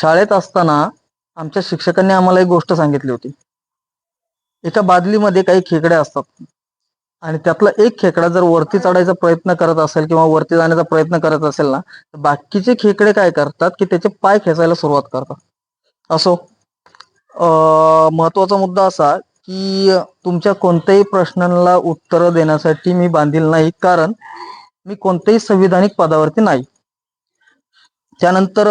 शाळेत असताना आमच्या शिक्षकांनी आम्हाला एक गोष्ट सांगितली होती. एका बादलीमध्ये काही खेकडे असतात. आणि त्यातला एक खेकडा जर वरती चढायचा प्रयत्न करत असेल किंवा वरती जाण्याचा प्रयत्न करत असेल ना तर बाकीचे खेकडे काय करतात की त्याचे पाय खेचायला सुरुवात करतात. असो महत्त्वाचा मुद्दा असा की तुमच्या कोणत्याही प्रश्नांना उत्तर देण्यासाठी मी बांधील नाही कारण मी कोणत्याही संविधानिक पदावरती नाही. त्यानंतर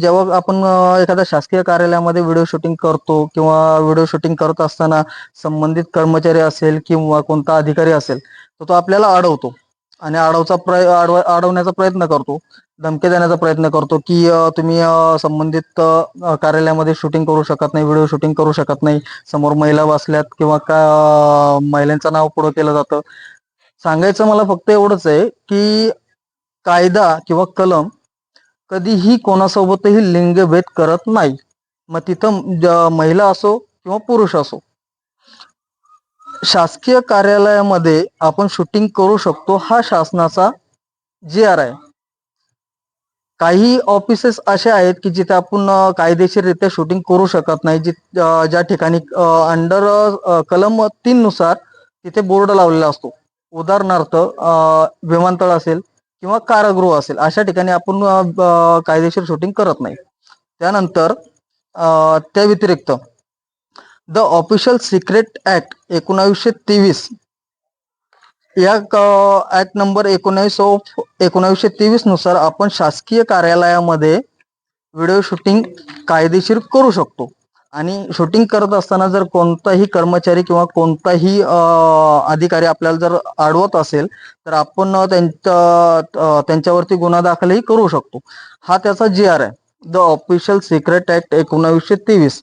जेव्हा आपण एखाद्या शासकीय कार्यालयामध्ये व्हिडिओ शूटिंग करतो किंवा व्हिडिओ शूटिंग करत असताना संबंधित कर्मचारी असेल किंवा कोणता अधिकारी असेल तर तो आपल्याला अडवतो. आणि अडवचा प्रय अडवण्याचा प्रयत्न करतो धमकी देण्याचा प्रयत्न करतो की तुम्ही संबंधित कार्यालयामध्ये शूटिंग करू शकत नाही व्हिडिओ शूटिंग करू शकत नाही समोर महिला बसल्यात किंवा का महिलांचं नाव पुढं केलं जातं. सांगायचं मला फक्त एवढंच आहे की कायदा किंवा कलम कधीही कोणासोबतही लिंगभेद करत नाही. मग तिथं महिला असो किंवा पुरुष असो. शासकीय कार्यालयामध्ये आपण शूटिंग करू शकतो हा शासनाचा जी आर आहे. काही ऑफिसेस असे आहेत की जिथे आपण कायदेशीररित्या शूटिंग करू शकत नाही. ज्या ठिकाणी अंडर कलम तीन नुसार तिथे बोर्ड लावलेला असतो. उदाहरणार्थ विमानतळ असेल किंवा कारागृह असेल अशा ठिकाणी आपण कायदेशीर शूटिंग करत नाही. त्यानंतर त्या व्यतिरिक्त द ऑफिशियल सिक्रेट ऍक्ट एकोणावीसशे तेवीस या ऍक्ट नंबर एकोणावीस ऑफ एकोणावीसशे तेवीसनुसार आपण शासकीय कार्यालयामध्ये व्हिडिओ शूटिंग कायदेशीर करू शकतो. आणि शूटिंग करत असताना जर कोणताही कर्मचारी किंवा कोणताही अधिकारी आपल्याला जर अडवत असेल तर आपण त्यांच्या त्यांच्यावरती गुन्हा दाखलही करू शकतो. हा त्याचा जी आर आहे. द ऑफिशियल सिक्रेट ऍक्ट एकोणावीसशे तेवीस.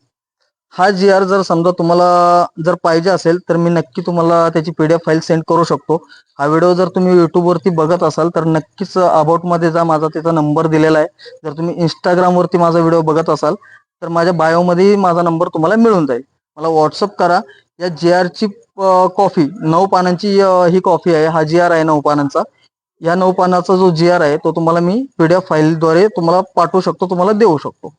हा जी आर जर समजा तुम्हाला जर पाहिजे असेल तर मी नक्की तुम्हाला त्याची P D F file send करू शकतो. हा व्हिडिओ जर तुम्ही युट्यूबवरती बघत असाल तर नक्कीच अबाउटमध्ये जा. माझा त्याचा नंबर दिलेला आहे. जर तुम्ही इंस्टाग्रामवरती माझा व्हिडिओ बघत असाल तर माझ्या बायोमध्ये माझा नंबर तुम्हाला मिळून जाईल. मला व्हॉट्सअप करा. या जी आरची कॉफी नऊ पानांची ही कॉफी आहे. हा जी आर आहे नऊ पानांचा. या नऊ पानाचा जो जी आर आहे तो तुम्हाला मी पीडीएफ फाईलद्वारे तुम्हाला पाठवू शकतो तुम्हाला देऊ शकतो.